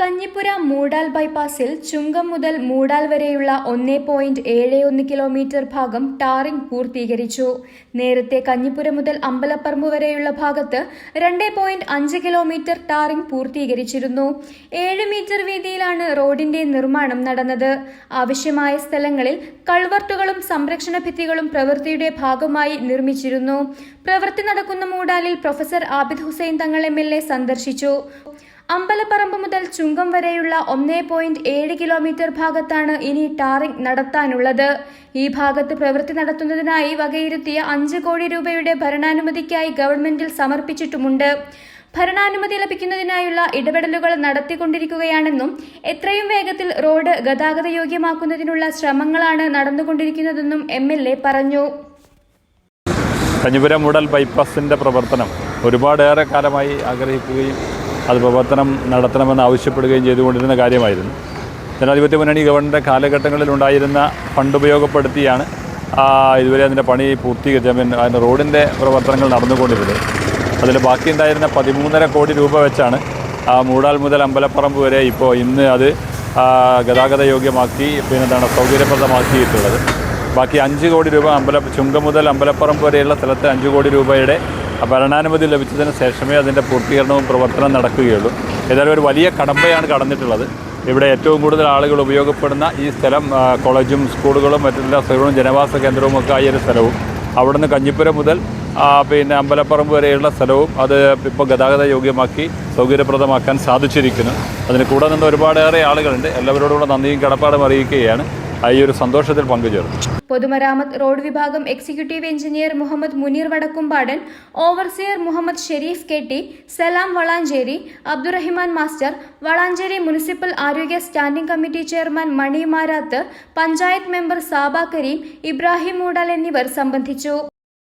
കഞ്ഞിപ്പുര മൂടാൽ ബൈപ്പാസിൽ ചുങ്കം മുതൽ മൂടാൽ വരെയുള്ള ഒന്നേ പോയിന്റ് ഏഴ് ഒന്ന് കിലോമീറ്റർ ഭാഗം ടാറിംഗ് പൂർത്തീകരിച്ചു. നേരത്തെ കഞ്ഞിപ്പുര മുതൽ അമ്പലപ്പറമ്പ് വരെയുള്ള ഭാഗത്ത് രണ്ട് പോയിന്റ് അഞ്ച് കിലോമീറ്റർ ടാറിംഗ് പൂർത്തീകരിച്ചിരുന്നു. ഏഴ് മീറ്റർ വീതിയിലാണ് റോഡിന്റെ നിർമ്മാണം നടന്നത്. ആവശ്യമായ സ്ഥലങ്ങളിൽ കൾവർട്ടുകളും സംരക്ഷണ ഭിത്തികളും പ്രവൃത്തിയുടെ ഭാഗമായി നിർമ്മിച്ചിരുന്നു. പ്രവൃത്തി നടക്കുന്ന മൂടാലിൽ പ്രൊഫസർ ആബിദ് ഹുസൈൻ തങ്ങൾ എം സന്ദർശിച്ചു. അമ്പലപ്പറമ്പ് മുതൽ ചുങ്കം വരെയുള്ള ഒന്നേ പോയിന്റ് ഏഴ് കിലോമീറ്റർ ഭാഗത്താണ് ഇനി ടാറിംഗ് നടത്താനുള്ളത്. ഈ ഭാഗത്ത് പ്രവൃത്തി നടത്തുന്നതിനായി വകയിരുത്തിയ അഞ്ച് കോടി രൂപയുടെ ഭരണാനുമതിക്കായി ഗവൺമെന്റിൽ സമർപ്പിച്ചിട്ടുമുണ്ട്. ഭരണാനുമതി ലഭിക്കുന്നതിനായുള്ള ഇടപെടലുകൾ നടത്തിക്കൊണ്ടിരിക്കുകയാണെന്നും എത്രയും വേഗത്തിൽ റോഡ് ഗതാഗത യോഗ്യമാക്കുന്നതിനുള്ള ശ്രമങ്ങളാണ് നടന്നുകൊണ്ടിരിക്കുന്നതെന്നും എം എൽ എ പറഞ്ഞു. കഞ്ഞിപുരം മുടൽ ബൈപ്പാസിന്റെ പ്രവർത്തനം ഒരുപാടേറെ കാലമായി ആഗ്രഹിക്കുകയും അത് പ്രവർത്തനം നടത്തണമെന്ന് ആവശ്യപ്പെടുകയും ചെയ്തുകൊണ്ടിരുന്ന കാര്യമായിരുന്നു. ജനാധിപത്യ മുന്നണി ഗവൺമെന്റ് കാലഘട്ടങ്ങളിൽ ഉണ്ടായിരുന്ന ഫണ്ട് ഉപയോഗപ്പെടുത്തിയാണ് ഇതുവരെ അതിന്റെ പണി പൂർത്തീകരിച്ചത്. അതിന്റെ റോഡിന്റെ പ്രവർത്തനങ്ങൾ നടന്നുകൊണ്ടിരുന്നത് അതിൽ ബാക്കിയുണ്ടായിരുന്ന പതിമൂന്നര കോടി രൂപ വെച്ചാണ് മൂടാൽ മുതൽ അമ്പലപ്പറമ്പ് വരെ ഇപ്പോൾ ഇന്ന് അത് ഗതാഗത യോഗ്യമാക്കി പിന്നെ എന്താണ് സൗകര്യപ്രദമാക്കിയിട്ടുള്ളത്. ബാക്കി അഞ്ച് കോടി രൂപ അമ്പല ചുങ്കം മുതൽ അമ്പലപ്പറമ്പ് വരെയുള്ള സ്ഥലത്ത് അഞ്ച് കോടി രൂപയുടെ ഭരണാനുമതി ലഭിച്ചതിന് ശേഷമേ അതിന്റെ പൂർത്തീകരണവും പ്രവർത്തനം നടക്കുകയുള്ളൂ. ഏതായാലും ഒരു വലിയ കടമ്പയാണ് കടന്നിട്ടുള്ളത്. ഇവിടെ ഏറ്റവും കൂടുതൽ ആളുകൾ ഉപയോഗപ്പെടുന്ന ഈ സ്ഥലം കോളേജും സ്കൂളുകളും മറ്റെല്ലാ സ്ഥലങ്ങളും ജനവാസ കേന്ദ്രവും ഒക്കെ ആയ ഒരു സ്ഥലവും. അവിടുന്ന് കഞ്ഞിപ്പുരം മുതൽ പിന്നെ അമ്പലപ്പറമ്പ് വരെയുള്ള സ്ഥലവും അത് ഇപ്പോൾ ഗതാഗത യോഗ്യമാക്കി സൗകര്യപ്രദമാക്കാൻ സാധിച്ചിരിക്കുന്നു. അതിന് കൂടെ നിന്ന് ഒരുപാടേറെ ആളുകളുണ്ട്. എല്ലാവരോടുകൂടെ നന്ദിയും കടപ്പാടും അറിയിക്കുകയാണ്. ഈ ഒരു സന്തോഷത്തിൽ പങ്കുചേർന്നു. പൊതുമരാമത്ത് റോഡ് വിഭാഗം executive engineer Muhammad Munir Vadakkumpadan overseer Muhammad Sharif K T Salam Valanchery Abdurahiman master Valanchery municipal ആരോഗ്യ standing committee chairman Mani Marath panchayat member Saba Karim Ibrahim Moodal എന്നിവർ സംബന്ധിച്ചു.